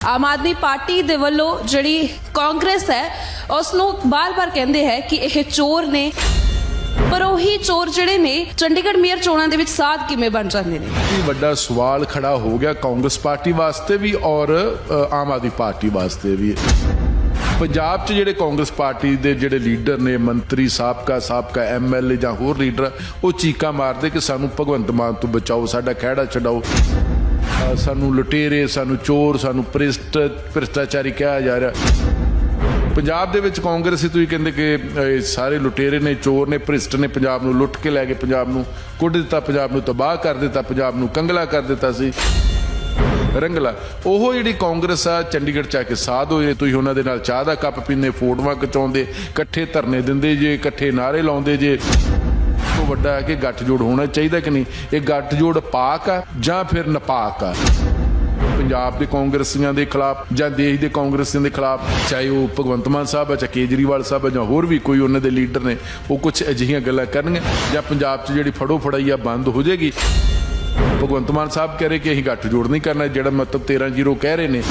Aam Aadmi party ਦੇ ਵੱਲੋਂ ਜਿਹੜੀ ਕਾਂਗਰਸ ਹੈ ਉਸ ਨੂੰ ਬਾਰ-ਬਾਰ ਕਹਿੰਦੇ ਹੈ ਕਿ ਇਹ ਚੋਰ ਨੇ। ਪਰ ਉਹੀ ਚੋਰ ਜਿਹੜੇ ਨੇ, ਚੰਡੀਗੜ੍ਹ ਮੇਅਰ ਚੋਣਾਂ ਦੇ ਵਿੱਚ ਸਾਥ ਕਿਵੇਂ ਬਣ ਜਾਂਦੇ ਨੇ? ਇਹ ਵੱਡਾ ਸਵਾਲ ਖੜਾ ਹੋ ਗਿਆ ਕਾਂਗਰਸ ਪਾਰਟੀ ਵਾਸਤੇ ਵੀ ਔਰ ਆਮ ਆਦਮੀ ਪਾਰਟੀ ਵਾਸਤੇ ਵੀ। ਪੰਜਾਬ 'ਚ ਜਿਹੜੇ ਕਾਂਗਰਸ ਪਾਰਟੀ ਦੇ ਜਿਹੜੇ ਲੀਡਰ ਨੇ, ਮੰਤਰੀ, ਸਾਬਕਾ ਸਾਬਕਾ ਐਮਐਲਏ ਜਾਂ ਹੋਰ ਲੀਡਰ, ਉਹ ਚੀਕਾ ਮਾਰਦੇ ਕਿ ਸਾਨੂੰ ਭਗਵੰਤ ਮਾਨ ਤੋਂ ਬਚਾਓ, ਸਾਡਾ ਖਹਿੜਾ ਛਡਾਓ। ਸਾਨੂੰ ਲੁਟੇਰੇ, ਸਾਨੂੰ ਚੋਰ, ਸਾਨੂੰ ਭ੍ਰਿਸ਼ਟ, ਭ੍ਰਿਸ਼ਟਾਚਾਰੀ ਕਿਹਾ ਜਾ ਰਿਹਾ। ਪੰਜਾਬ ਦੇ ਵਿੱਚ ਕਾਂਗਰਸੀ ਤੁਸੀਂ ਕਹਿੰਦੇ ਕਿ ਸਾਰੇ ਲੁਟੇਰੇ ਨੇ, ਚੋਰ ਨੇ, ਭ੍ਰਿਸ਼ਟ ਨੇ ਪੰਜਾਬ ਨੂੰ ਲੁੱਟ ਕੇ ਲੈ ਗਏ ਪੰਜਾਬ ਨੂੰ ਕੁੱਟ ਦਿੱਤਾ, ਪੰਜਾਬ ਨੂੰ ਤਬਾਹ ਕਰ ਦਿੱਤਾ, ਪੰਜਾਬ ਨੂੰ ਕੰਗਲਾ ਕਰ ਦਿੱਤਾ ਸੀ। ਰੰਗਲਾ, ਉਹ ਜਿਹੜੀ ਕਾਂਗਰਸ ਆ, ਚੰਡੀਗੜ੍ਹ ਚ ਆ ਕੇ ਸਾਧ ਹੋਏ ਤੁਸੀਂ ਉਹਨਾਂ ਦੇ ਨਾਲ ਚਾਹ ਦਾ ਕੱਪ ਪੀਂਦੇ, ਫੋਟੋਆਂ ਖਿਚਾਉਂਦੇ, ਇਕੱਠੇ ਧਰਨੇ ਦਿੰਦੇ ਜੇ, ਇਕੱਠੇ ਨਾਰੇ ਲਾਉਂਦੇ ਜੇ। ਤੋਂ ਵੱਡਾ ਹੈ ਕਿ ਗੱਠਜੋੜ ਹੋਣਾ ਚਾਹੀਦਾ ਕਿ ਨਹੀਂ? ਇਹ ਗੱਠਜੋੜ ਪਾਕ ਆ ਜਾਂ ਫਿਰ ਨਪਾਕ ਆ? ਪੰਜਾਬ ਦੇ ਕਾਂਗਰਸੀਆਂ ਦੇ ਖਿਲਾਫ ਜਾਂ ਦੇਸ਼ ਦੇ ਕਾਂਗਰਸੀਆਂ ਦੇ ਖਿਲਾਫ, ਚਾਹੇ ਉਹ ਭਗਵੰਤ ਮਾਨ ਸਾਹਿਬ ਆ ਚਾਹੇ ਕੇਜਰੀਵਾਲ ਸਾਹਿਬ ਆ ਜਾਂ ਹੋਰ ਵੀ ਕੋਈ ਉਹਨਾਂ ਦੇ ਲੀਡਰ ਨੇ, ਉਹ ਕੁਝ ਅਜਿਹੀਆਂ ਗੱਲਾਂ ਕਰਨਗੇ ਜਾਂ ਪੰਜਾਬ 'ਚ ਜਿਹੜੀ ਫੜੋ ਫੜਾਈ ਆ ਬੰਦ ਹੋ ਜਾਏਗੀ। ਭਗਵੰਤ ਮਾਨ ਸਾਹਿਬ ਕਹਿ ਰਹੇ ਕਿ ਅਸੀਂ ਗੱਠ ਜੋੜ ਨਹੀਂ ਕਰਨਾ, ਜਿਹੜਾ ਮਤਲਬ 13 ਜ਼ੀਰੋ ਕਹਿ ਰਹੇ ਨੇ।